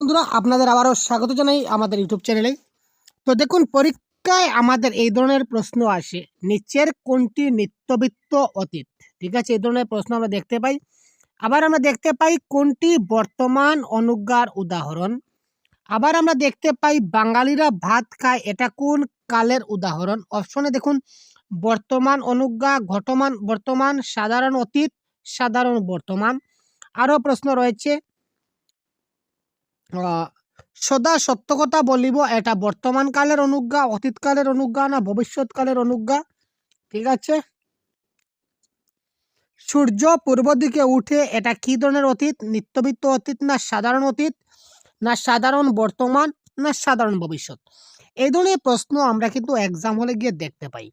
বন্ধুরা, আপনাদের আবারও স্বাগত জানাই আমাদের ইউটিউব চ্যানেলে। তো দেখুন, পরীক্ষায় আমাদের এই ধরনের প্রশ্ন আসে। নিচের কোনটি নিত্যবিত্ত অতীত? ঠিক আছে, এই ধরনের প্রশ্ন আমরা দেখতে পাই। আবার আমরা দেখতে পাই কোনটি বর্তমান অনুজ্ঞার উদাহরণ? আবার আমরা দেখতে পাই বাঙালিরা ভাত খায়, এটা কোন কালের উদাহরণ? অপশনে দেখুন, বর্তমান অনুজ্ঞা, ঘটমান বর্তমান, সাধারণ অতীত, সাধারণ বর্তমান। আরও প্রশ্ন রয়েছে সদা সত্য কথা বলিব, এটা বর্তমান কালের অনুজ্ঞা, অতীতকালের অনুজ্ঞা না ভবিষ্যৎকালের অনুজ্ঞা। ঠিক আছে? সূর্য পূর্ব দিকে উঠে, এটা কি ধরনের অতীত? নিত্যবিত্ত অতীত না সাধারণ অতীত? না সাধারণ বর্তমান? না সাধারণ ভবিষ্যৎ? এই ধরনের প্রশ্ন আমরা কিন্তু এক্সাম হলে গিয়ে দেখতে পাই।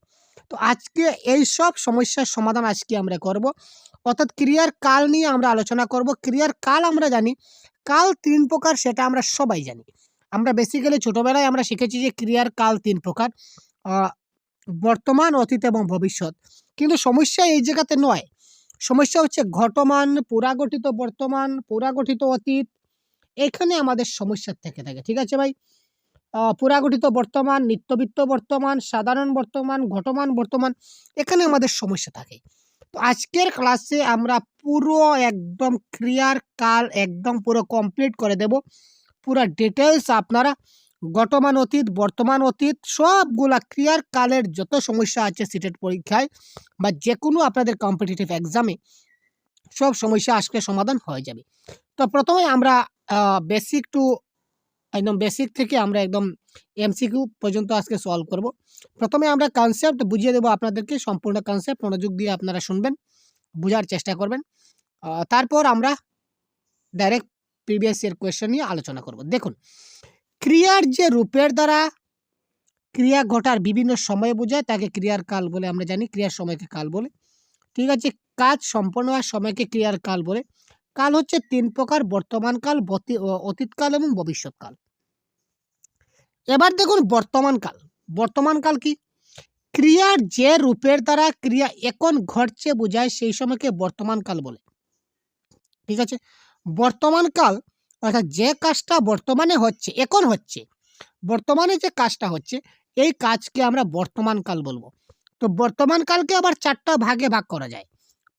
তো আজকে এই সব সমস্যার সমাধান আজকে আমরা করব। অর্থাৎ ক্রিয়ার কাল নিয়ে আমরা আলোচনা করব। ক্রিয়ার কাল আমরা জানি কাল তিন প্রকার সেটা আমরা সবাই জানি। আমরা বেসিক্যালি ছোটোবেলায় আমরা শিখেছি যে ক্রিয়ার কাল তিন প্রকার বর্তমান, অতীত এবং ভবিষ্যৎ। কিন্তু সমস্যা এই জায়গাতে নয়। সমস্যা হচ্ছে ঘটমান, পুরাগঠিত বর্তমান, পুরাগঠিত অতীত, এখানে আমাদের সমস্যা থেকে থাকে। ঠিক আছে ভাই? পুরাগঠিত বর্তমান, নিত্যবিত্ত বর্তমান, সাধারণ বর্তমান, ঘটমান বর্তমান, এখানে আমাদের সমস্যা থাকে। আজকের ক্লাসে আমরা পুরো একদম ক্রিয়ার কাল, একদম পুরো কমপ্লিট করে দেব। পুরো ডিটেলস আপনারা গতমান অতীত, বর্তমান অতীত সবগুলা ক্রিয়ার কালের যত সমস্যা আছে সিটেট পরীক্ষায় বা যে কোনো আপনাদের কম্পিটিটিভ এক্সামে সব সমস্যা আজকে সমাধান হয়ে যাবে। তো প্রথমে আমরা বেসিক টু একদম বেসিক থেকে আমরা একদম এমসিকিউ পর্যন্ত আজকে সলভ করব। প্রথমে আমরা কনসেপ্ট বুঝিয়ে দেবো আপনাদেরকে, সম্পূর্ণ কনসেপ্ট মনোযোগ দিয়ে আপনারা শুনবেন, বোঝার চেষ্টা করবেন। তারপর আমরা ডাইরেক্ট প্রিভিয়াস ইয়ার কোয়েশ্চেন নিয়ে আলোচনা করব। দেখুন, ক্রিয়ার যে রূপের দ্বারা ক্রিয়া ঘটার বিভিন্ন সময় বোঝায়, তাকে ক্রিয়ার কাল বলে আমরা জানি, ক্রিয়ার সময়কে কাল বলে। ঠিক আছে, কাজ সম্পন্ন হওয়ার সময়কে ক্রিয়ার কাল বলে। কাল হচ্ছে তিন প্রকার, বর্তমান কাল অতীতকাল এবং ভবিষ্যৎকাল এবার দেখুন বর্তমান কাল। বর্তমান কাল কি? ক্রিয়ার যে রূপের দ্বারা ক্রিয়া এখন ঘটছে বোঝায় সেই সময়কে বর্তমান কাল বলে। ঠিক আছে? বর্তমান কাল, অর্থাৎ যে কাজটা বর্তমানে হচ্ছে, এখন হচ্ছে, বর্তমানে যে কাজটা হচ্ছে, এই কাজকে আমরা বর্তমান কাল বলব। তো বর্তমান কালকে আবার চারটা ভাগে ভাগ করা যায়।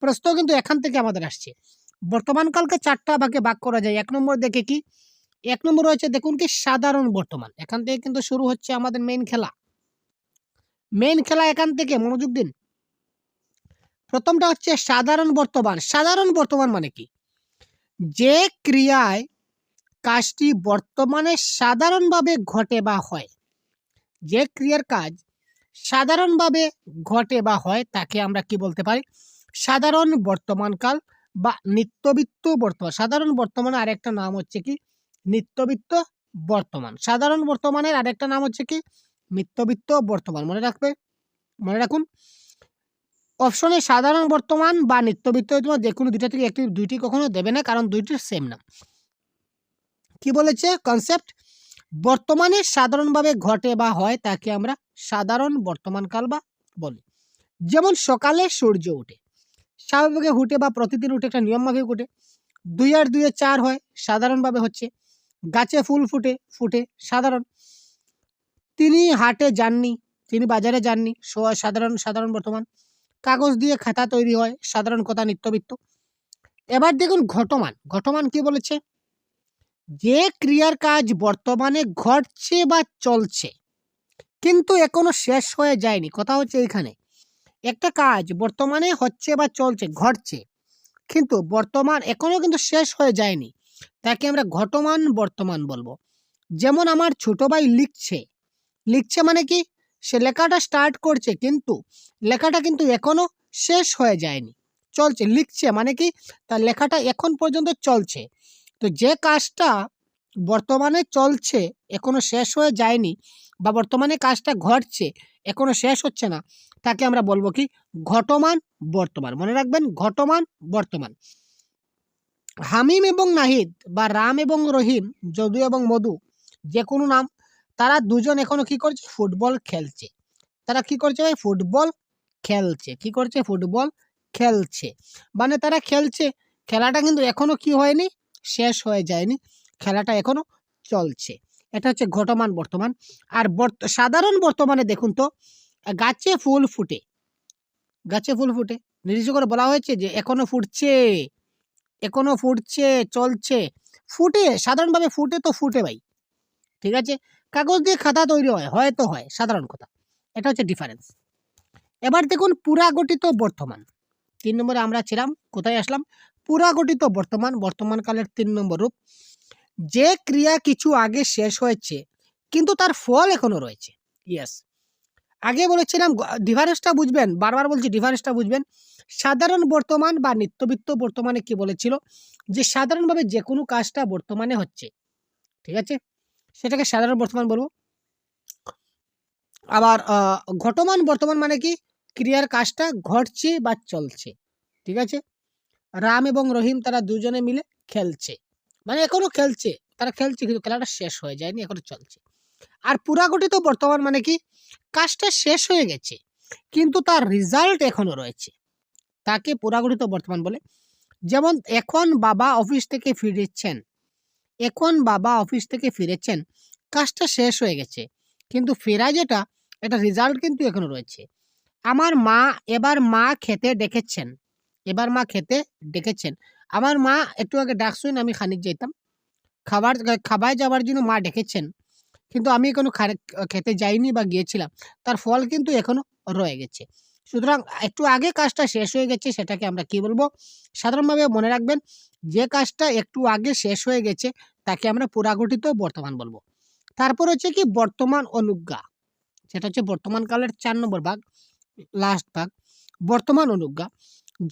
প্রশ্ন কিন্তু এখান থেকে আমাদের আসছে। বর্তমান কালকে চারটা ভাগে ভাগ করা যায়। এক নম্বর দেখে কি? এক নম্বর রয়েছে দেখুন কি সাধারণ বর্তমান। এখান থেকে কিন্তু শুরু হচ্ছে আমাদের মেইন খেলা। মেইন খেলা এখান থেকে, মনোযোগ দিন। প্রথমটা হচ্ছে সাধারণ বর্তমান। সাধারণ বর্তমান মানে কি? যে ক্রিয়ায় কাজটি বর্তমানে সাধারণভাবে ঘটে বা হয়, যে ক্রিয়ার কাজ সাধারণভাবে ঘটে বা হয়, তাকে আমরা কি বলতে পারি? সাধারণ বর্তমানকাল বা নিত্যবিত্ত বর্তমান। সাধারণ বর্তমানের আরেকটা নাম হচ্ছে কি? নিত্যবিত্ত বর্তমান। সাধারণ বর্তমানের আরেকটা নাম হচ্ছে কি? নিত্যবিত্ত বর্তমান। মনে রাখবে? মনে রাখুন? অপশনে সাধারণ বর্তমান বা নিত্যবিত্ত তোমার যে কোনো দুইটা থেকে একটি, দুইটি কখনো দেবে না, কারণ দুইটির সেম নাম কি বলেছে? কনসেপ্ট বর্তমানে সাধারণভাবে ঘটে বা হয় তাকে আমরা সাধারণ বর্তমানকাল বা বলি। যেমন সকালে সূর্য ওঠে স্বাভাবিকভাবে উঠে বা প্রতিদিন উঠে একটা নিয়ম মাফিক উঠে। দুই আর দুইয়ে চার হয়। সাধারণভাবে হচ্ছে গাছে ফুল ফুটে ফুটে, সাধারণ। তিনি হাটে যাননি, তিনি বাজারে যাননি সাধারণ সাধারণ বর্তমান। কাগজ দিয়ে খাতা তৈরি হয়, সাধারণ কথা নিত্যবিত্ত। এবার দেখুন ঘটমান। ঘটমান কি বলেছে? যে ক্রিয়ার কাজ বর্তমানে ঘটছে বা চলছে, কিন্তু এখনও শেষ হয়ে যায়নি। কথা হচ্ছে এইখানে। একটা কাজ বর্তমানে হচ্ছে বা চলছে, ঘটছে, কিন্তু বর্তমান এখনও কিন্তু শেষ হয়ে যায়নি। তাকে আমরা ঘটমান বর্তমান বলব। যেমন আমার ছোট ভাই লিখছে। লিখছে মানে কি? সে লেখাটা স্টার্ট করছে কিন্তু লেখাটা কিন্তু এখনও শেষ হয়ে যায়নি। চলছে, লিখছে মানে কি? তার লেখাটা এখন পর্যন্ত চলছে। তো যে কাজটা বর্তমানে চলছে, এখনও শেষ হয়ে যায়নি বা বর্তমানে কাজটা ঘটছে, এখনও শেষ হচ্ছে না, তাকে আমরা বলব কি? ঘটমান বর্তমান। মনে রাখবেন, ঘটমান বর্তমান। হামিম এবং নাহিদ বা রাম এবং রহিম, যদু এবং মধু, যে কোনো নাম, তারা দুজন এখনও কি করছে? ফুটবল খেলছে। তারা কি করছে ভাই? ফুটবল খেলছে। কি করছে? ফুটবল খেলছে। মানে তারা খেলছে। খেলাটা কিন্তু এখনও কি হয়নি? শেষ হয়ে যায়নি। খেলাটা এখনও চলছে। এটা হচ্ছে ঘটমান বর্তমান। আর সাধারণ বর্তমানে দেখুন তো, গাছে ফুল ফুটে। গাছে ফুল ফুটে। নির্দিষ্ট করে বলা হয়েছে যে এখনও ফুটছে। এখনও ফুটছে, চলছে। ফুটে, সাধারণভাবে ফুটে তো ফুটে ভাই। ঠিক আছে? কাগজ দিয়ে খাতা তৈরি হয় হয়তো হয়, সাধারণ কথা। এটা হচ্ছে ডিফারেন্স এবার দেখুন পুরাগঠিত বর্তমান। তিন নম্বরে আমরা ছিলাম, কোথায় আসলাম? পুরাগঠিত বর্তমান বর্তমান কালের তিন নম্বর রূপ। যে ক্রিয়া কিছু আগে শেষ হয়েছে, কিন্তু তার ফল এখনও রয়েছে। ইয়েস আগে বলেছিলাম ডিফারেন্সটা বুঝবেন, বারবার বলছি ডিফারেন্সটা বুঝবেন। সাধারণ বর্তমান বা নিত্যবিত্ত বর্তমানে কি বলেছিল? যে সাধারণভাবে যে কোনো কাজটা বর্তমানে হচ্ছে। ঠিক আছে? সেটাকে সাধারণ বর্তমান বলব। আবার ঘটমান বর্তমান মানে কি? ক্রিয়ার কাজটা ঘটছে বা চলছে। ঠিক আছে? রাম এবং রহিম তারা দুজনে মিলে খেলছে। মানে এখনও খেলছে, তারা খেলছে কিন্তু খেলাটা শেষ হয়ে যায়নি, এখনও চলছে। আর পুরাগঠিত বর্তমান মানে কি? কাজটা শেষ হয়ে গেছে, কিন্তু তার রেজাল্ট এখনও রয়েছে। তাকে পুরাগঠিত বর্তমান বলে। যেমন এখন বাবা অফিস থেকে ফিরেছেন, এখন বাবা অফিস থেকে ফিরেছেন, কাজটা শেষ হয়ে গেছে, কিন্তু ফেরা যেটা, এটা রেজাল্ট কিন্তু এখনও রয়েছে। আমার মা এবার মা খেতে ডেকেছেন, এবার মা খেতে ডেকেছেন। আমার মা একটু আগে ডাকছেন আমি খানিক যেতাম খাবার খাবার যাওয়ার জন্য মা ডেকেছেন। কিন্তু আমি খানে- খেতে যাইনি বা গিয়েছিলাম, তার ফল কিন্তু এখনও রয়ে গেছে। সুতরাং একটু আগে কাজটা শেষ হয়ে গেছে, সেটাকে আমরা কি বলব? সাধারণভাবে মনে রাখবেন, যে কাজটা একটু আগে শেষ হয়ে গেছে, তাকে আমরা পুরাগঠিত বর্তমান বলব। তারপর হচ্ছে কি, বর্তমান অনুজ্ঞা। সেটা হচ্ছে বর্তমান কালের চার নম্বর ভাগ লাস্ট ভাগ, বর্তমান অনুজ্ঞা।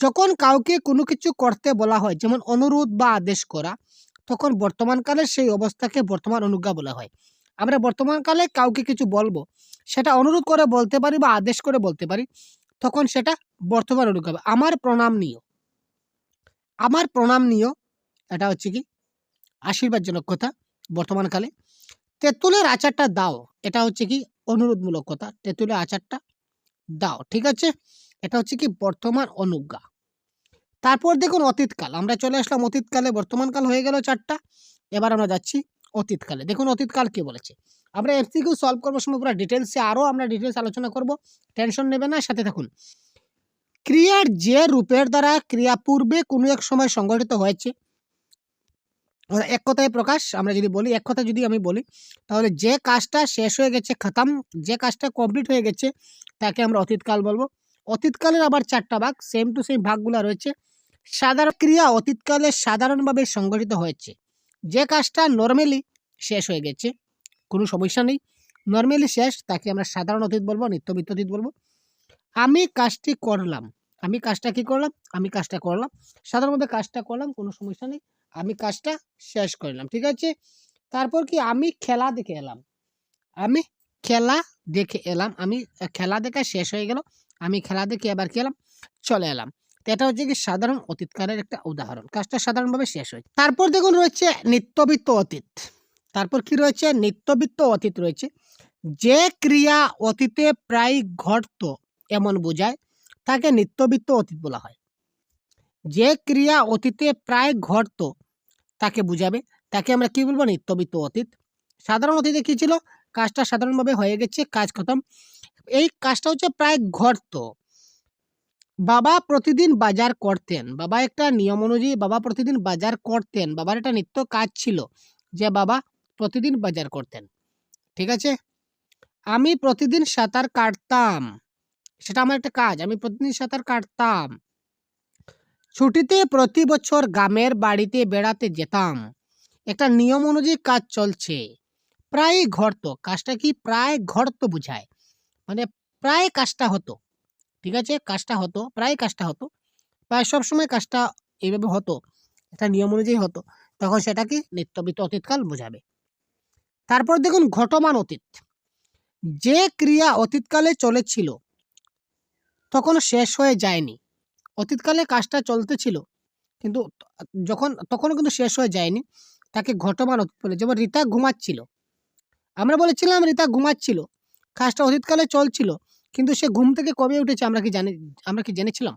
যখন কাউকে কোনো কিছু করতে বলা হয়, যেমন অনুরোধ বা আদেশ করা, তখন বর্তমান কালে সেই অবস্থাকে বর্তমান অনুজ্ঞা বলা হয়। আমরা বর্তমান কালে কাউকে কিছু বলব, সেটা অনুরোধ করে বলতে পারি বা আদেশ করে বলতে পারি, তখন সেটা বর্তমান অনুজ্ঞা হবে। আমার প্রণাম নিও। আমার প্রণাম নিও, এটা হচ্ছে কি? আশীর্বাদজনক কথা বর্তমান কালে। তেঁতুলের আচারটা দাও, এটা হচ্ছে কি? অনুরোধমূলক কথা, তেঁতুলের আচারটা দাও, ঠিক আছে? এটা হচ্ছে কি? বর্তমান অনুজ্ঞা। তারপর দেখুন অতীতকাল, আমরা চলে আসলাম অতীতকালে বর্তমানকাল হয়ে গেল চারটা, এবার আমরা যাচ্ছি অতীতকালে। দেখুন, অতীতকাল কি বলেছে? আমরা এমসিকিউ সলভ করবার সময় পুরো ডিটেলসে আরও আমরা ডিটেলস আলোচনা করব। টেনশন নেবে না, সাথে থাকুন। ক্রিয়ার যে রূপের দ্বারা ক্রিয়া পূর্বে কোনো এক সময় সংগঠিত হয়েছে এক কথায় প্রকাশ, আমরা যদি বলি, এক কথা যদি আমি বলি, তাহলে যে কাজটা শেষ হয়ে গেছে, খতম, যে কাজটা কমপ্লিট হয়ে গেছে, তাকে আমরা অতীতকাল বলব। অতীতকালের আবার চারটা ভাগ সেম টু সেম ভাগগুলো রয়েছে। সাধারণ ক্রিয়া অতীতকালে সাধারণভাবে সংগঠিত হয়েছে। যে কাজটা নর্মালি শেষ হয়ে গেছে, কোনো সমস্যা নেই। নর্মালি শেষ, তাকে আমরা সাধারণ অতীত বলব নিত্যবিত্ত অতীত বলব। আমি কাজটি করলাম। আমি কাজটা কি করলাম? আমি কাজটা করলাম। সাধারণভাবে কাজটা করলাম, কোনো সমস্যা নেই। আমি কাজটা শেষ করলাম, ঠিক আছে? তারপর কি? আমি খেলা দেখে এলাম। আমি খেলা দেখে এলাম। আমি খেলা দেখা শেষ হয়ে গেল। আমি খেলা দেখে এবার কি এলাম? চলে এলাম। এটা হচ্ছে কি সাধারণ অতীতকালের একটা উদাহরণ। কাজটা সাধারণভাবে শেষ হয়েছে তারপর দেখুন রয়েছে নিত্যবিত্ত অতীত। তারপর কি রয়েছে? নিত্যবিত্ত অতীত রয়েছে। যে ক্রিয়া অতীতে প্রায় ঘটত এমন বোঝায়, তাকে নিত্যবিত্ত অতীত বলা হয়। যে ক্রিয়া অতীতে প্রায় ঘটত তাকে বুঝাবে। তাকে আমরা কি বলব? নিত্যবিত্ত অতীত। সাধারণ অতীতে কী ছিল? কাজটা সাধারণভাবে হয়ে গেছে, কাজ খতম। এই কাজটা হচ্ছে প্রায় ঘটত। বাবা প্রতিদিন বাজার করতেন। বাবা একটা নিয়ম অনুযায়ী বাবা প্রতিদিন বাজার করতেন। বাবার একটা নিত্য কাজ ছিল যে বাবা প্রতিদিন বাজার করতেন। ঠিক আছে? আমি প্রতিদিন সাঁতার কাটতাম। সেটা আমার একটা কাজ। আমি প্রতিদিন সাঁতার কাটতাম। ছুটিতে প্রতি বছর গ্রামের বাড়িতে বেড়াতে যেতাম। একটা নিয়ম অনুযায়ী কাজ চলছে। প্রায় ঘটতো। কাজটা কি প্রায় ঘটতো বোঝায়? মানে প্রায় কাজটা হতো। ঠিক আছে? কাজটা হতো, প্রায় কাজটা হতো। প্রায় সবসময় কাজটা এইভাবে হতো, একটা নিয়ম অনুযায়ী হতো। তখন সেটা কি নিত্যবিত্ত অতীতকাল বোঝাবে। তারপর দেখুন, ঘটমান অতীত। যে ক্রিয়া অতীতকালে চলেছিল তখন শেষ হয়ে যায়নি। অতীতকালে কাজটা চলতেছিল কিন্তু যখন, তখনও কিন্তু শেষ হয়ে যায়নি। তাকে ঘটমান অতীত বলে, যেমন রীতা ঘুমাচ্ছিল। আমরা বলেছিলাম, রীতা ঘুমাচ্ছিল। কাজটা অতীতকালে চলছিল। কিন্তু সে ঘুম থেকে কবে উঠেছে আমরা কি জানি, আমরা কি জেনেছিলাম?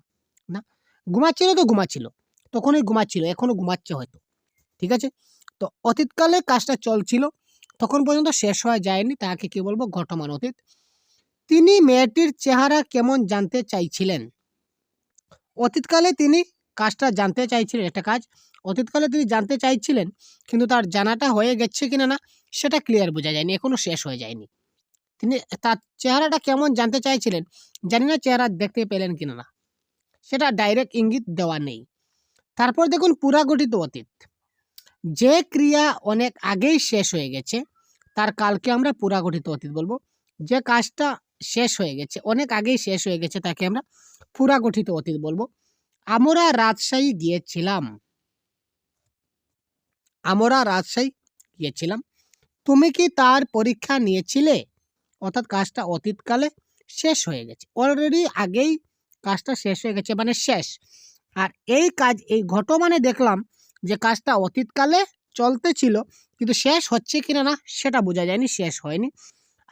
না। ঘুমাচ্ছিল তো ঘুমাচ্ছিল। তখনই ঘুমাচ্ছিল, এখনও ঘুমাচ্ছে হয়তো। ঠিক আছে? তো অতীতকালে কাজটা চলছিল, তখন পর্যন্ত শেষ হয়ে যায়নি, তাকে কি বলব? ঘটমান অতীত। তিনি মেয়েটির চেহারা কেমন জানতে চাইছিলেন? অতীতকালে তিনি কাজটা জানতে চাইছিলেন, একটা কাজ। অতীতকালে তিনি জানতে চাইছিলেন, কিন্তু তার জানাটা হয়ে গেছে কিনা না, সেটা ক্লিয়ার বোঝা যায়নি এখনও শেষ হয়ে যায়নি। তিনি তার চেহারাটা কেমন জানতে চাইছিলেন জানি না চেহারা দেখতে পেলেন কিনা না সেটা ডাইরেক্ট ইঙ্গিত দেওয়া নেই। তারপর দেখুন পুরাগঠিত অতীত। যে ক্রিয়া অনেক আগেই শেষ হয়ে গেছে, তার কালকে আমরা পুরাগঠিত অতীত বলব। যে কাজটা শেষ হয়ে গেছে, অনেক আগেই শেষ হয়ে গেছে, তাকে আমরা পুরাগঠিত অতীত বলব। আমরা রাজশাহী গিয়েছিলাম। আমরা রাজশাহী গিয়েছিলাম। তুমি কি তার পরীক্ষা নিয়েছিলে? অর্থাৎ কাজটা অতীতকালে শেষ হয়ে গেছে। অলরেডি আগেই কাজটা শেষ হয়ে গেছে মানে শেষ। আর এই কাজ, এই ঘটমানে দেখলাম যে কাজটা অতীতকালে চলতে ছিল, কিন্তু শেষ হচ্ছে কিনা না, সেটা বোঝা যায়নি, শেষ হয়নি।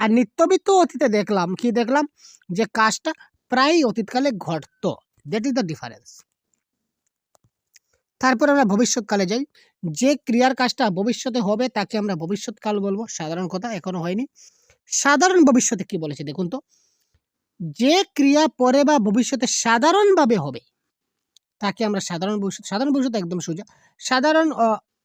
আর নিত্যবিত্ত অতীতে দেখলাম, কি দেখলাম? যে কাজটা প্রায় অতীতকালে ঘটতো। দ্যাট ইজ দ্য ডিফারেন্স তারপর আমরা ভবিষ্যৎকালে যাই। যে ক্রিয়ার কাজটা ভবিষ্যতে হবে, তাকে আমরা ভবিষ্যৎকাল বলব। সাধারণ কথা, এখনও হয়নি। সাধারণ ভবিষ্যতে কি বলেছে দেখুন তো? যে ক্রিয়া পরে বা ভবিষ্যতে সাধারণভাবে হবে, তাকে আমরা সাধারণ ভবিষ্যৎ সাধারণ ভবিষ্যৎ একদম সোজা। সাধারণ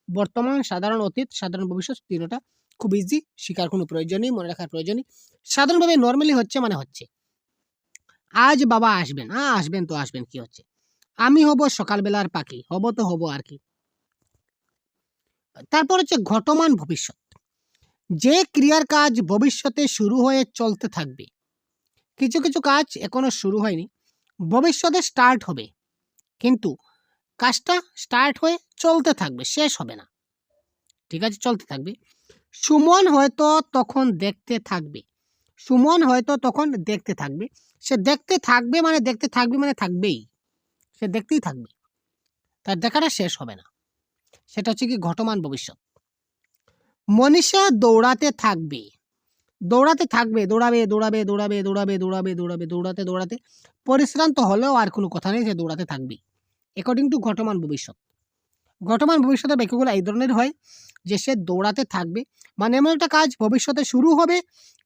বর্তমান, সাধারণ অতীত, সাধারণ ভবিষ্যৎ তিনটা খুব ইজি শিকার কোনো প্রয়োজন নেই, মনে রাখার প্রয়োজন নেই। সাধারণভাবে নর্মালি হচ্ছে মানে হচ্ছে, আজ বাবা আসবেন হ্যাঁ আসবেন তো আসবেন, কি হচ্ছে? আমি হব সকালবেলার পাখি, হব তো হব আর কি। তারপর হচ্ছে ঘটমান ভবিষ্যৎ। যে ক্রিয়ার কাজ ভবিষ্যতে শুরু হয়ে চলতে থাকবে। কিছু কিছু কাজ এখনও শুরু হয়নি। ভবিষ্যতে স্টার্ট হবে। কিন্তু কাজটা স্টার্ট হয়ে চলতে থাকবে, শেষ হবে না। ঠিক আছে, চলতে থাকবে। সুমন হয়তো তখন দেখতে থাকবে। সুমন হয়তো তখন দেখতে থাকবে। সে দেখতে থাকবে মানে দেখতে থাকবে মানে থাকবেই। সে দেখতেই থাকবে। তার দেখাটা শেষ হবে না। সেটা হচ্ছে কি ঘটমান ভবিষ্যৎ। মনীষা দৌড়াতে থাকবে। দৌড়াতে থাকবে, দৌড়াবে দৌড়াবে দৌড়াবে দৌড়াবে দৌড়াবে দৌড়াবে, দৌড়াতে দৌড়াতে। পরিশ্রান্ত হলেও আর কোনো কথা নেই সে দৌড়াতে থাকবে। অ্যাকর্ডিং টু ঘটমান ভবিষ্যৎ। ঘটমান ভবিষ্যতের বাক্যগুলো এই ধরনের হয় যে সে দৌড়াতে থাকবে। মানে এমন একটা কাজ ভবিষ্যতে শুরু হবে,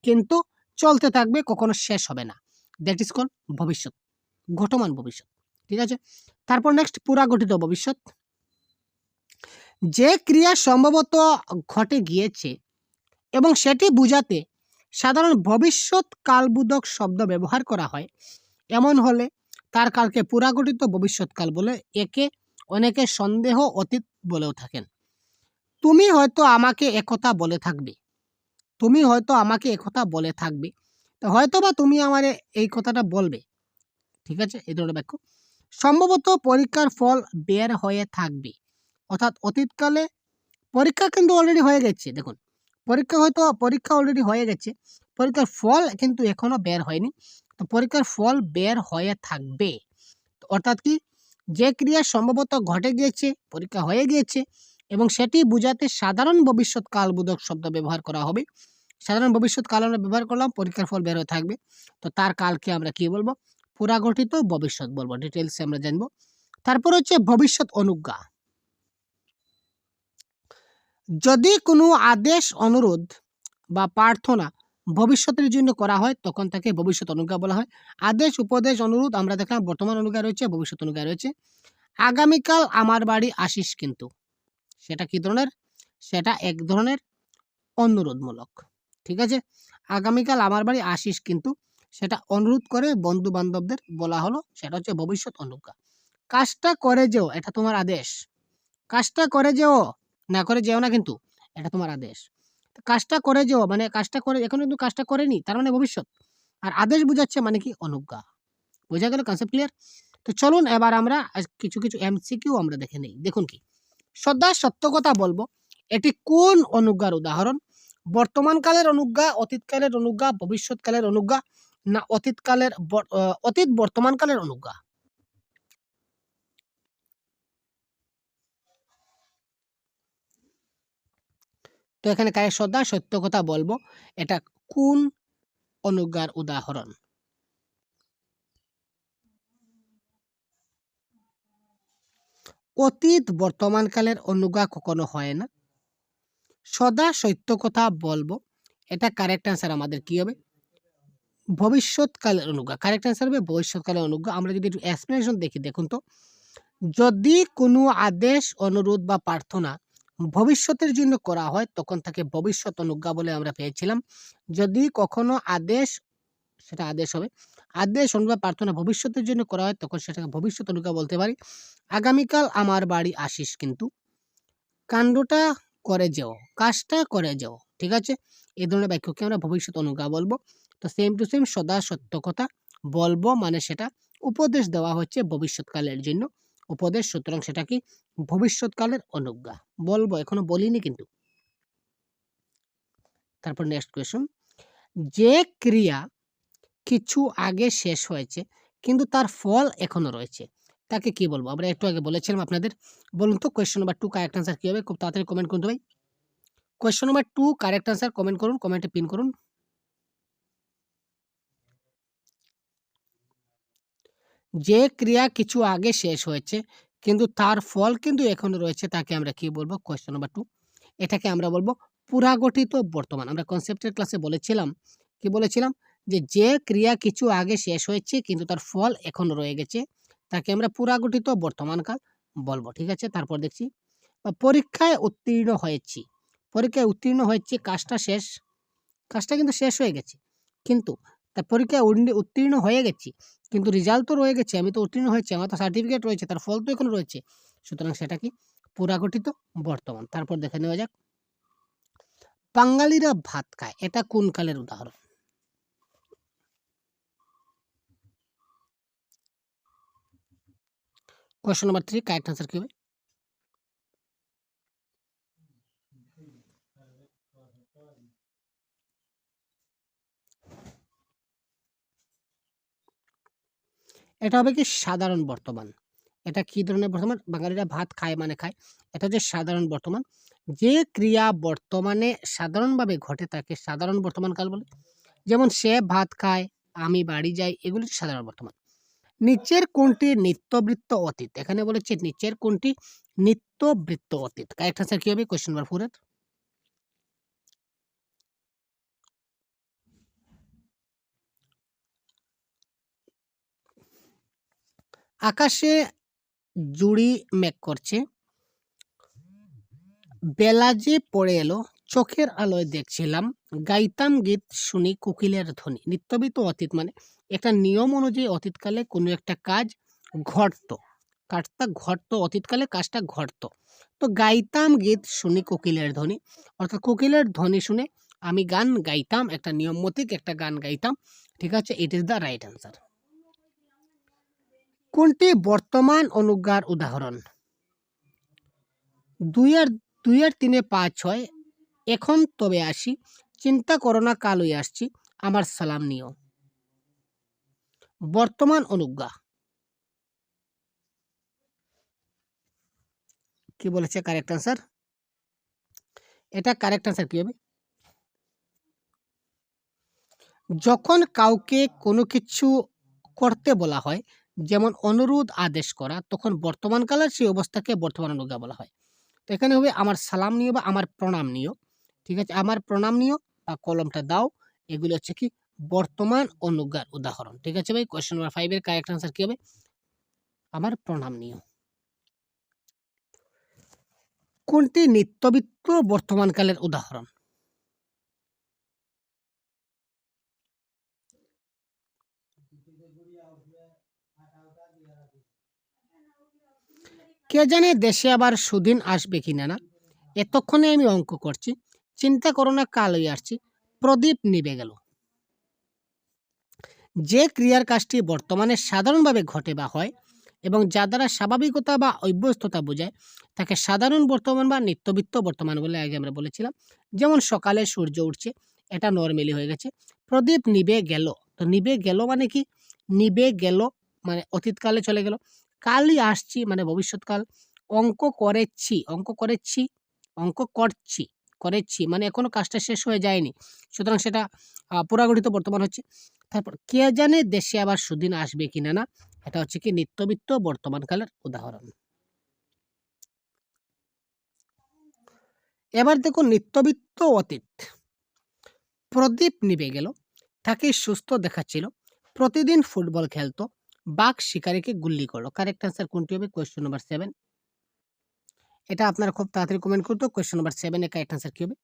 কিন্তু চলতে থাকবে, কখনো শেষ হবে না। দ্যাট ইজ কল ভবিষ্যৎ। ঘটমান ভবিষ্যৎ। ঠিক আছে? তারপর নেক্সট পুরাগঠিত ভবিষ্যৎ। যে ক্রিয়া সম্ভবত ঘটে গিয়েছে এবং সেটি বুঝাতে সাধারণ ভবিষ্যৎ কালবোধক শব্দ ব্যবহার করা হয়। এমন হলে তার কালকে পুরাগঠিত ভবিষ্যৎকাল বলে একে অনেকে সন্দেহ অতীত বলেও থাকেন। তুমি হয়তো আমাকে একথা বলে থাকবে। তুমি হয়তো আমাকে একথা বলে থাকবে। তো হয়তো বা তুমি আমার এই কথাটা বলবে। ঠিক আছে? এই ধরনের বাক্য সম্ভবত পরীক্ষার ফল বের হয়ে থাকবে। অর্থাৎ অতীতকালে পরীক্ষা কিন্তু অলরেডি হয়ে গেছে। দেখুন, পরীক্ষা হয়তো, পরীক্ষা অলরেডি হয়ে গেছে। পরীক্ষার ফল কিন্তু এখনও বের হয়নি। তো পরীক্ষার ফল বের হয়ে থাকবে। অর্থাৎ কি? যে ক্রিয়া সম্ভবত ঘটে গিয়েছে, পরীক্ষা হয়ে গিয়েছে এবং সেটি বোঝাতে সাধারণ ভবিষ্যৎ কালবোধক শব্দ ব্যবহার করা হবে। সাধারণ ভবিষ্যৎ কাল আমরা ব্যবহার করলাম, পরীক্ষার ফল বের হয়ে থাকবে। তো তার কালকে আমরা কি বলব? পুরাগঠিত ভবিষ্যৎ বলব ডিটেলসে আমরা জানব। তারপর হচ্ছে ভবিষ্যৎ অনুজ্ঞা। যদি কোনো আদেশ, অনুরোধ বা প্রার্থনা ভবিষ্যতের জন্য করা হয়, তখন তাকে ভবিষ্যৎ অনুজ্ঞা বলা হয়। আদেশ, উপদেশ, অনুরোধ আমরা দেখলাম বর্তমান অনুজ্ঞা রয়েছে, ভবিষ্যৎ অনুজ্ঞা রয়েছে। আগামীকাল আমার বাড়ি আসিস কিন্তু। সেটা কি ধরনের? সেটা এক ধরনের অনুরোধমূলক। ঠিক আছে? আগামীকাল আমার বাড়ি আসিস কিন্তু সেটা অনুরোধ করে বন্ধু বান্ধবদের বলা হলো, সেটা হচ্ছে ভবিষ্যৎ অনুজ্ঞা। কাজটা করে যেও, এটা তোমার আদেশ। কাজটা করে যেও না করে যেও না কিন্তু। এটা তোমার আদেশ। কাজটা করে যেও মানে কাজটা করে, এখন কিন্তু কাজটা করেনি, তার মানে ভবিষ্যৎ। আর আদেশ বোঝাচ্ছে মানে কি? অনুজ্ঞা। বোঝা গেল কনসেপ্ট ক্লিয়ার তো চলুন এবার আমরা কিছু কিছু এমসিকিউ আমরা দেখে নেই। দেখুন কি? শ্রদ্ধা সত্য কথা বলব, এটি কোন অনুজ্ঞার উদাহরণ? বর্তমানকালের অনুজ্ঞা, অতীতকালের অনুজ্ঞা, ভবিষ্যৎকালের অনুজ্ঞা, না অতীতকালের অতীত বর্তমানকালের অনুজ্ঞা? তো এখানে কায় শ্রদ্ধা সত্য কথা বলব। এটা কোন অনুজ্ঞার উদাহরণ? অতীত বর্তমানকালের অনুজ্ঞা কখনো হয় না। সদা সত্য কথা বলব। এটা কারেক্ট অ্যান্সার আমাদের কি হবে? ভবিষ্যৎকালের অনুজ্ঞা। কারেক্ট অ্যান্সার হবে ভবিষ্যৎকালের অনুজ্ঞা। আমরা যদি একটু এক্সপ্লেনেশন দেখি, দেখুন তো। যদি কোনো আদেশ, অনুরোধ বা প্রার্থনা ভবিষ্যতের জন্য করা হয়, তখন তাকে ভবিষ্যৎ অনুজ্ঞা বলে আমরা পেয়েছিলাম। যদি কখনো আদেশ, সেটা আদেশ হবে, আদেশ অনুজ্ঞা প্রার্থনা ভবিষ্যতের জন্য করা হয়, তখন সেটাকে ভবিষ্যৎ অনুজ্ঞা বলতে পারি। আগামীকাল আমার বাড়ি আসিস কিন্তু। কাণ্ডটা করে যাও, কাজটা করে যাও, ঠিক আছে? এই ধরনের বাক্যকে আমরা ভবিষ্যৎ অনুজ্ঞা বলব। তো সেম টু সেম সদা সত্য কথা বলব মানে সেটা উপদেশ দেওয়া হচ্ছে ভবিষ্যৎকালের জন্য। উপদেশ, সুতরাং সেটা কি? ভবিষ্যৎকালের অনুজ্ঞা। বলব, এখনও বলিনি কিন্তু। তারপর নেক্সট কোয়েশন যে ক্রিয়া কিছু আগে শেষ হয়েছে, কিন্তু তার ফল এখনও রয়েছে, তাকে কি বলব? আমরা একটু আগে বলেছিলাম আপনাদের। বলুন তো question number two correct answer কি হবে? খুব তাড়াতাড়ি কমেন্ট করুন তো ভাই। Question number two correct answer comment করুন কমেন্টে পিন করুন। যে ক্রিয়া কিছু আগে শেষ হয়েছে, কিন্তু তার ফল কিন্তু এখনও রয়েছে, তাকে আমরা কি বলব? কোয়েশ্চন নাম্বার টু এটাকে আমরা বলব পুরাগঠিত বর্তমান। আমরা কনসেপ্টের ক্লাসে বলেছিলাম, কি বলেছিলাম? যে যে ক্রিয়া কিছু আগে শেষ হয়েছে, কিন্তু তার ফল এখনও রয়ে গেছে, তাকে আমরা পুরাগঠিত বর্তমানকাল বলব, ঠিক আছে? তারপর দেখছি পরীক্ষায় উত্তীর্ণ হয়েছি। পরীক্ষায় উত্তীর্ণ হয়েছে, কাজটা শেষ, কাজটা কিন্তু শেষ হয়ে গেছে, কিন্তু তার পরীক্ষায় উত্তীর্ণ হয়ে গেছি কিন্তু রেজাল্ট তো রয়ে গেছে, আমি তো উত্তীর্ণ হয়েছি, আমার তো সার্টিফিকেট রয়েছে, তার ফল তো এখন রয়েছে। সুতরাং সেটা কি? পুরাগঠিত বর্তমান। তারপর দেখে নেওয়া যাক। বাঙালিরা ভাত খায়, এটা কোন কালের উদাহরণ? Question number three correct answer কি হবে? এটা হবে কি সাধারণ বর্তমান। এটা কি ধরনের বর্তমান? বাঙালিরা ভাত খায় মানে খায়। এটা হচ্ছে সাধারণ বর্তমান। যে ক্রিয়া বর্তমানে সাধারণভাবে ঘটে তাকে সাধারণ বর্তমান কাল বলে। যেমন সে ভাত খায়, আমি বাড়ি যাই, এগুলি সাধারণ বর্তমান। নিচের কোনটি নিত্যবৃত্ত অতীত? এখানে বলেছে নিচের কোনটি নিত্যবৃত্ত অতীত। কারেক্ট আনসার কী হবে? কোয়েশ্চেন নাম্বার ফোরের আকাশে জুড়ি মেঘ করছে। বেলা যে পড়ে এলো, চোখের আলোয় দেখছিলাম গাইতাম গীত শুনি কোকিলের ধ্বনি। নিত্যবিত অতীত মানে একটা নিয়ম অনুযায়ী অতীতকালে কোনো একটা কাজ ঘটতো। কাজটা ঘটতো, অতীতকালে কাজটা ঘটতো। তো গাইতাম গীত শুনি কোকিলের ধ্বনি। অর্থাৎ কোকিলের ধ্বনি শুনে আমি গান গাইতাম, একটা নিয়ম মতিক একটা গান গাইতাম। ঠিক আছে it is the right answer কোনটি বর্তমান অনুজ্ঞার উদাহরণ? দুই আর দুই আর তিনে পাঁচ ছয়। এখন তবে আসি। চিন্তা করো না, কালই আসছি। আমার সালাম নিও। বর্তমান অনুজ্ঞা। কি বলেছে কারেক্ট আনসার এটা কারেক্ট আনসার কি হবে? যখন কাউকে কোনো কিছু করতে বলা হয় যেমন অনুরোধ আদেশ করা, তখন বর্তমানকালের সেই অবস্থাকে বর্তমান অনুজ্ঞা বলা হয়। তো এখানে হবে আমার সালাম নিও বা আমার প্রণাম নিও। ঠিক আছে? আমার প্রণাম নিও বা কলমটা দাও, এগুলো হচ্ছে কি বর্তমান অনুজ্ঞার উদাহরণ। ঠিক আছে ভাই? কোয়েশ্চেন নাম্বার ফাইভের কারেক্ট আনসার কি হবে? আমার প্রণাম নিও। কোনটি নিত্যবিত্ত বর্তমানকালের উদাহরণ? কে জানে দেশে আবার সুদিন আসবে কিনা না? এতক্ষণে আমি অঙ্ক করছি। চিন্তা করো না, কালই আসছি। প্রদীপ নিবে গেল। যে ক্রিয়ার কাজটি বর্তমানে সাধারণভাবে ঘটে বা হয় এবং যা দ্বারা স্বাভাবিকতা বা অভ্যস্ততা বোঝায়, তাকে সাধারণ বর্তমান বা নিত্যবিত্ত বর্তমান বলে আগে আমরা বলেছিলাম। যেমন সকালে সূর্য উঠছে, এটা নর্মালি হয়ে গেছে। প্রদীপ নিবে গেল। তো নিবে গেল মানে কি? নিবে গেল মানে অতীতকালে চলে গেল। কালই আসছি মানে ভবিষ্যৎকাল। অঙ্ক করেছি অঙ্ক করেছি, অঙ্ক করছি, করেছি মানে এখনও কাজটা শেষ হয়ে যায়নি। সুতরাং সেটা পুরাগঠিত বর্তমান হচ্ছে। তারপর, কে জানে দেশে আবার সুদিন আসবে কিনা না? এটা হচ্ছে কি নিত্যবিত্ত বর্তমানকালের উদাহরণ। এবার দেখুন নিত্যবিত্ত অতীত। প্রদীপ নিভে গেল তাকে সুস্থ দেখাচ্ছিল। প্রতিদিন ফুটবল খেলতো বাঘ শিকারীকে গুল্লি করল। কারেক্ট অ্যান্সার কোনটি হবে? কোয়েশ্চেন নাম্বার সেভেন এটা আপনারা খুব তাড়াতাড়ি কমেন্ট করতো question number seven correct answer কি হবে?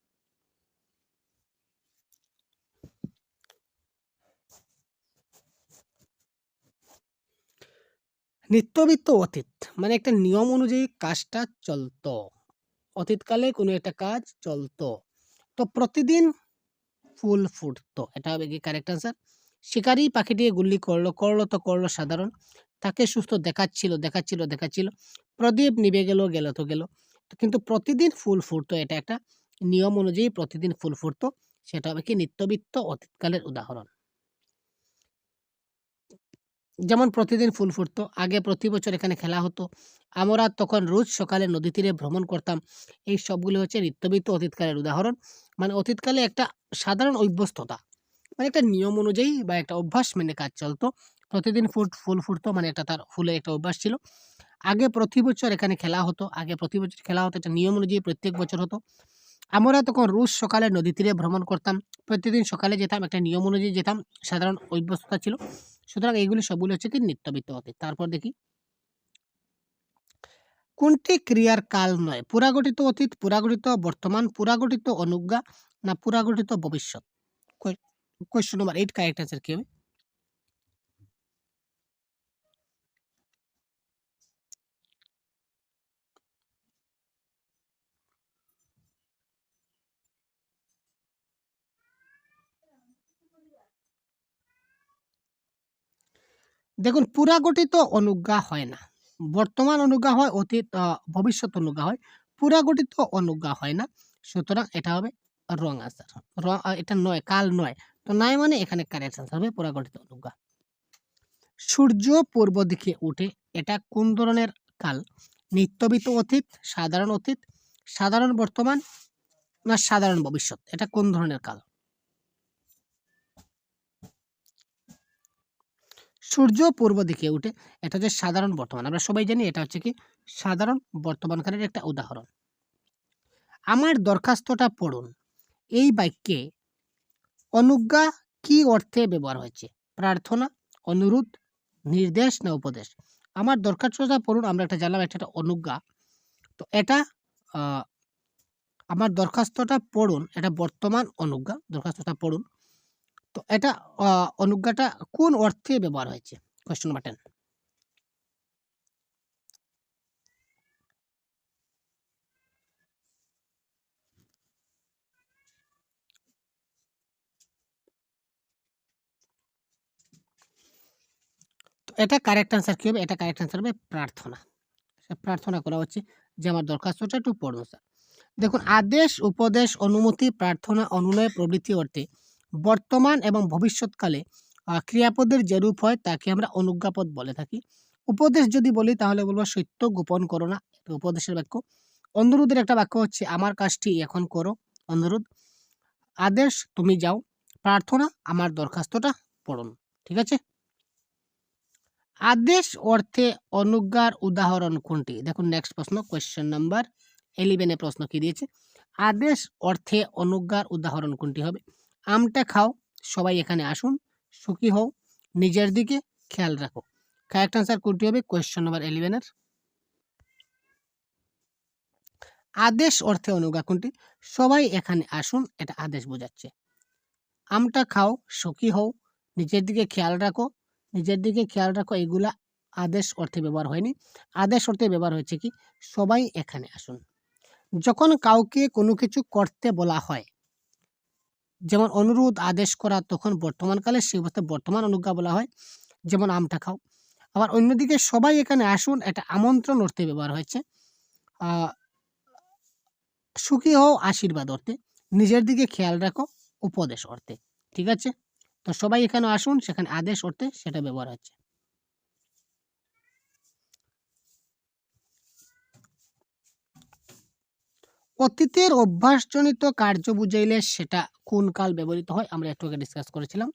নিত্যবিত্ত অতীত মানে একটা নিয়ম অনুযায়ী কাজটা চলতো। অতীতকালে কোনো একটা কাজ চলতো। তো প্রতিদিন ফুল ফুটতো। এটা হবে কি কারেক্ট আনসার শিকারি পাখিটিকে গুল্লি করল করল তো করল সাধারণ। তাকে সুস্থ দেখাচ্ছিল দেখাচ্ছিল দেখাচ্ছিল। প্রদীপ নিভে গেল গেল তো গেল। কিন্তু প্রতিদিন ফুল ফুটতো এটা একটা। নিয়ম অনুযায়ী প্রতিদিন ফুল ফুটতো। সেটা হবে কি নিত্যবিত্ত অতীতকালের উদাহরণ। যেমন প্রতিদিন ফুল ফুটতো। আগে প্রতি বছর এখানে খেলা হতো। আমরা তখন রোজ সকালে নদী তীরে ভ্রমণ করতাম। এই সবগুলো হচ্ছে নিত্যবিত্ত অতীতকালের উদাহরণ। মানে অতীতকালে একটা সাধারণ অভ্যস্ততা। মানে একটা নিয়ম অনুযায়ী বা একটা অভ্যাস মেনে কাজ চলতো। প্রতিদিন ফুট, ফুল ফুটতো মানে এটা তার ফুলের একটা অভ্যাস ছিল। আগে প্রতি বছর এখানে খেলা হতো, আগে প্রতি বছর খেলা হতো, এটা নিয়ম অনুযায়ী প্রত্যেক বছর হতো। আমরা তখন রোজ সকালে নদী তীরে ভ্রমণ করতাম, প্রতিদিন সকালে যেতাম, একটা নিয়ম অনুযায়ী যেতাম, সাধারণ অভ্যস্ততা ছিল। সুতরাং এইগুলি সবগুলো হচ্ছে কি নিত্যবিত্ত অতীত। তারপর দেখি। কোনটি ক্রিয়ার কাল নয়? পুরাগঠিত অতীত, পুরাগঠিত বর্তমান, পুরাগঠিত অনুজ্ঞা, না পুরাগঠিত ভবিষ্যৎ? Question number eight correct answer কি হবে? দেখুন, পুরাগঠিত অনুজ্ঞা হয় না। বর্তমান অনুজ্ঞা হয়, অতীত ভবিষ্যৎ অনুজ্ঞা হয়। পুরাগঠিত অনুজ্ঞা হয় না। সুতরাং এটা হবে রং আনসার রং এটা নয়, কাল নয়। তো নাই মানে এখানে কারেক্ট আনসার হবে পুরাগঠিত অনুজ্ঞা। সূর্য পূর্ব দিকে উঠে এটা কোন ধরনের কাল? নিত্যবিত অতীত, সাধারণ অতীত, সাধারণ বর্তমান না সাধারণ ভবিষ্যৎ? এটা কোন ধরনের কাল? সূর্য পূর্ব দিকে উঠে এটা হচ্ছে সাধারণ বর্তমান। আমরা সবাই জানি এটা হচ্ছে কি সাধারণ বর্তমানকালের একটা উদাহরণ। আমার দরখাস্তটা পড়ুন। এই বাক্যে অনুজ্ঞা কি অর্থে ব্যবহার হয়েছে? প্রার্থনা, অনুরোধ, নির্দেশ না উপদেশ? আমার দরকার দরখাস্তটা পড়ুন, আমরা একটা জানলাম, একটা অনুজ্ঞা। তো এটা আমার দরখাস্তটা পড়ুন, এটা বর্তমান অনুজ্ঞা, দরখাস্তটা পড়ুন। তো এটা অনুজ্ঞাটা কোন অর্থে ব্যবহার হয়েছে? কোয়েশ্চেন নাম্বার টেন এটা কারেক্ট আনসার কি হবে? এটা কারেক্ট আনসার হবে প্রার্থনা। সে প্রার্থনা করা হচ্ছে যে আমার দরখাস্তটা একটু পড়ুন স্যার দেখুন আদেশ উপদেশ অনুমতি প্রার্থনা অনুনয় প্রভৃতি অর্থে বর্তমান এবং ভবিষ্যৎকালে ক্রিয়াপদের যে রূপ হয় তাকে আমরা অনুজ্ঞাপদ বলে থাকি। উপদেশ যদি বলি তাহলে বলব সত্য গোপন করো না। উপদেশের বাক্য। অনুরোধের একটা বাক্য হচ্ছে আমার কাজটি এখন করো। অনুরোধ। আদেশ তুমি যাও। প্রার্থনা আমার দরখাস্তটা পড়ুন। ঠিক আছে? আদেশ অর্থে অনুজ্ঞার উদাহরণ কোনটি? দেখুন নেক্সট প্রশ্ন কোয়েশ্চেন নাম্বার এলিভেনে প্রশ্ন কি দিয়েছে? আদেশ অর্থে অনুজ্ঞার উদাহরণ কোনটি হবে? আমটা খাও, সবাই এখানে আসুন, সুখী হও, নিজের দিকে খেয়াল রাখো। কারেক্ট আনসার কোনটি হবে? কোয়েশ্চেন নাম্বার এলিভেনের আদেশ অর্থে অনুজ্ঞা কোনটি? সবাই এখানে আসুন, এটা আদেশ বোঝাচ্ছে। আমটা খাও, সুখী হও, নিজের দিকে খেয়াল রাখো নিজের দিকে খেয়াল রাখো, এগুলা আদেশ অর্থে ব্যবহার হয়নি। আদেশ অর্থে ব্যবহার হয়েছে কি? সবাই এখানে আসুন। যখন কাউকে কোনো কিছু করতে বলা হয়, যেমন অনুরোধ, আদেশ করা, তখন বর্তমানকালে সেই অবস্থায় বর্তমান অনুজ্ঞা বলা হয়, যেমন আমটা খাও। আবার অন্যদিকে সবাই এখানে আসুন, এটা আমন্ত্রণ অর্থে ব্যবহার হয়েছে। সুখী হও, আশীর্বাদ অর্থে। নিজের দিকে খেয়াল রাখো, উপদেশ অর্থে। ঠিক আছে? তো সবাই এখানে আসুন, সেখানে আদেশ অর্থে সেটা ব্যবহার হচ্ছে। অতীতের অভ্যাসজনিত কার্য বুঝাইলে সেটা কোন কাল ব্যবহৃত হয়, আমরা একটু আগে ডিসকাস করেছিলাম।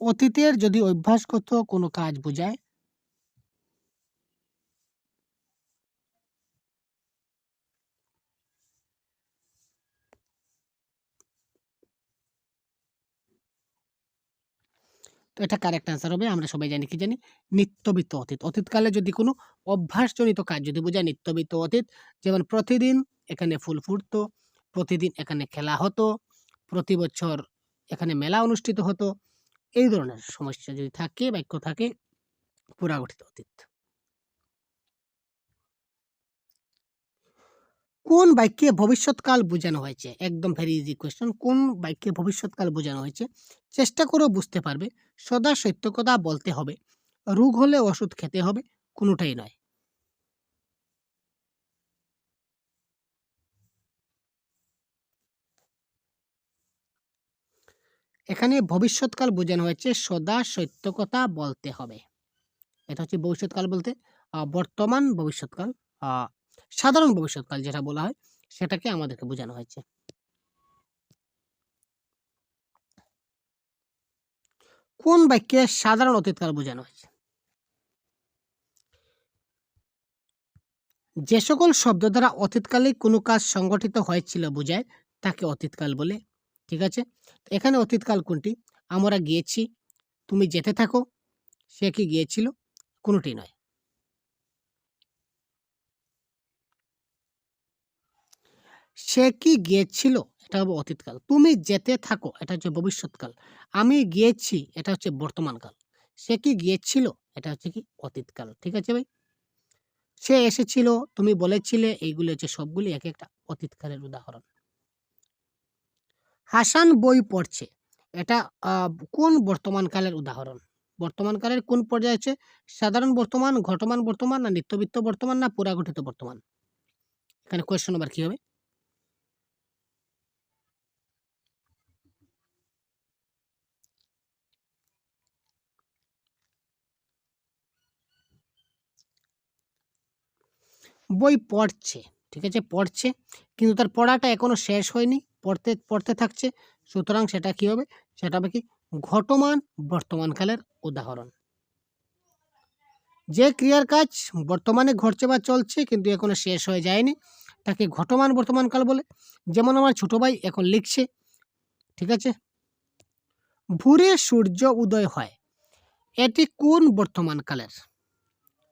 অতীতের যদি অভ্যাসগত কোনো কাজ বোঝায় তো এটা কারেক্ট অ্যান্সার হবে? আমরা সবাই জানি, কি জানি? নিত্যবিত্ত অতীত। অতীতকালে যদি কোনো অভ্যাসজনিত কাজ, যদি বোঝায় নিত্যবিত্ত অতীত, যেমন প্রতিদিন এখানে ফুল ফুটত, প্রতিদিন এখানে খেলা হতো, প্রতি বছর এখানে মেলা অনুষ্ঠিত হতো, এই ধরনের সমস্যা যদি থাকে, বাক্য থাকে পুরাগঠিত অতীত। কোন বাক্যে ভবিষ্যৎকাল বোঝানো হয়েছে? একদম ভেরি ইজি কোয়েশ্চেন কোন বাক্যে ভবিষ্যৎকাল বোঝানো হয়েছে? চেষ্টা করে বুঝতে পারবে। সদা সত্য কথা বলতে হবে। রোগ হলে ওষুধ খেতে হবে, কোনোটাই নয়। এখানে ভবিষ্যৎকাল বোঝানো হয়েছে, সদা সত্য কথা বলতে হবে। এটা হচ্ছে ভবিষ্যৎকাল বলতে বর্তমান ভবিষ্যৎকাল সাধারণ ভবিষ্যৎকাল যেটা বলা হয়, সেটাকে আমাদেরকে বোঝানো হয়েছে। কোন বাক্যে সাধারণ অতীতকাল বোঝানো হয়েছে? যে সকল শব্দ দ্বারা অতীতকালে কোনো কাজ সংগঠিত হয়েছিল বোঝায়, তাকে অতীতকাল বলে। ঠিক আছে? এখানে অতীতকাল কোনটি? আমরা গিয়েছি, তুমি যেতে থাকো, সে কি গিয়েছিল? কোনোটি নয়। সে কি গিয়েছিল? এটা হবে অতীতকাল। তুমি যেতে থাকো, এটা হচ্ছে ভবিষ্যৎকাল। আমি গিয়েছি, এটা হচ্ছে বর্তমানকাল। সে কি গিয়েছিল? এটা হচ্ছে কি অতীতকাল। ঠিক আছে ভাই? সে এসেছিল, তুমি বলেছিলে, এইগুলো হচ্ছে সবগুলি এক একটা অতীতকালের উদাহরণ। হাসান বই পড়ছে। এটা কোন বর্তমানকালের উদাহরণ? বর্তমানকালের কোন পর্যায়ে আছে সাধারণ বর্তমান, ঘটমান বর্তমান, না নিত্যবিত্ত বর্তমান, না পুরাগঠিত বর্তমান? এখানে কোয়েশ্চন নাম্বার কি হবে? বই পড়ছে, ঠিক আছে? পড়ছে, কিন্তু তার পড়াটা এখনও শেষ হয়নি, পড়তে পড়তে থাকছে। সুতরাং সেটা কি হবে? সেটা হবে কি? ঘটমান বর্তমানকালের উদাহরণ। যে ক্রিয়ার কাজ বর্তমানে ঘটছে বা চলছে, কিন্তু এখনও শেষ হয়ে যায়নি, তাকে ঘটমান বর্তমানকাল বলে। যেমন আমার ছোট ভাই এখন লিখছে, ঠিক আছে? ভোরে সূর্য উদয় হয়, এটি কোন বর্তমানকালের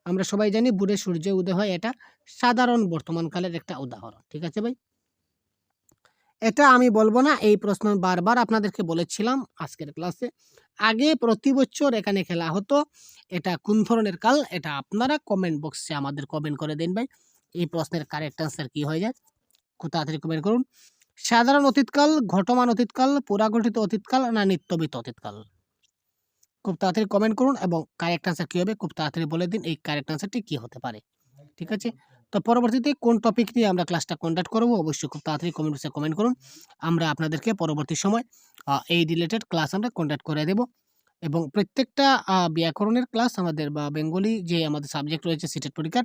আমরা সবাই জানি ভোরে সূর্য উদয় হয় এটা সাধারণ বর্তমানকালের একটা উদাহরণ, ঠিক আছে ভাই? এটা আমি বলব না, এই প্রশ্ন বারবার আপনাদেরকে বলেছিলাম আজকের ক্লাসে। আগে প্রতি বছর এখানে খেলা হতো, এটা কোন ধরনের কাল এটা আপনারা কমেন্ট বক্সে আমাদের কমেন্ট করে দিন ভাই। এই প্রশ্নের কারেক্ট অ্যান্সার কি হয়ে যায়, খুব তাড়াতাড়ি কমেন্ট করুন। সাধারণ অতীতকাল ঘটমান অতীতকাল পুরাগঠিত অতীতকাল না নিত্যবিত অতীতকাল খুব তাড়াতাড়ি কমেন্ট করুন এবং কারেক্ট অ্যান্সার কী হবে খুব তাড়াতাড়ি বলে দিন, এই কারেক্ট অ্যান্সারটি কী হতে পারে, ঠিক আছে? তো পরবর্তীতে কোন টপিক নিয়ে আমরা ক্লাসটা কন্ডাক্ট করব, অবশ্যই খুব তাড়াতাড়ি কমেন্ট বক্সে কমেন্ট করুন। আমরা আপনাদেরকে পরবর্তী সময় এই রিলেটেড ক্লাস আমরা কন্ডাক্ট করে দেব। এবং প্রত্যেকটা ব্যাকরণের ক্লাস আমাদের, বা বেঙ্গলি যে আমাদের সাবজেক্ট রয়েছে সিটেড পরীক্ষার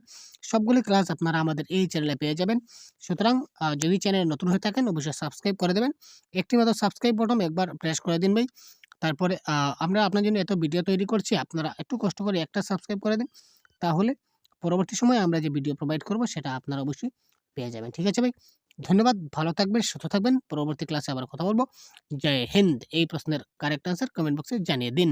সবগুলি ক্লাস আপনারা আমাদের এই চ্যানেলে পেয়ে যাবেন। সুতরাং যদি চ্যানেলে নতুন হয়ে থাকেন, অবশ্যই সাবস্ক্রাইব করে দেবেন। একটি মাত্র সাবস্ক্রাইব বটন একবার প্রেস করে দিন ভাই। তারপরে আমরা আপনার জন্য এত ভিডিও তৈরি করছি, আপনারা একটু কষ্ট করে একটা সাবস্ক্রাইব করে দিন। তাহলে পরবর্তী সময়ে আমরা যে ভিডিও প্রোভাইড করব, সেটা আপনারা অবশ্যই পেয়ে যাবেন। ঠিক আছে ভাই? ধন্যবাদ, ভালো থাকবেন, সুস্থ থাকবেন। পরবর্তী ক্লাসে আবার কথা বলব। জয় হিন্দ, এই প্রশ্নের কারেক্ট আনসার কমেন্ট বক্সে জানিয়ে দিন।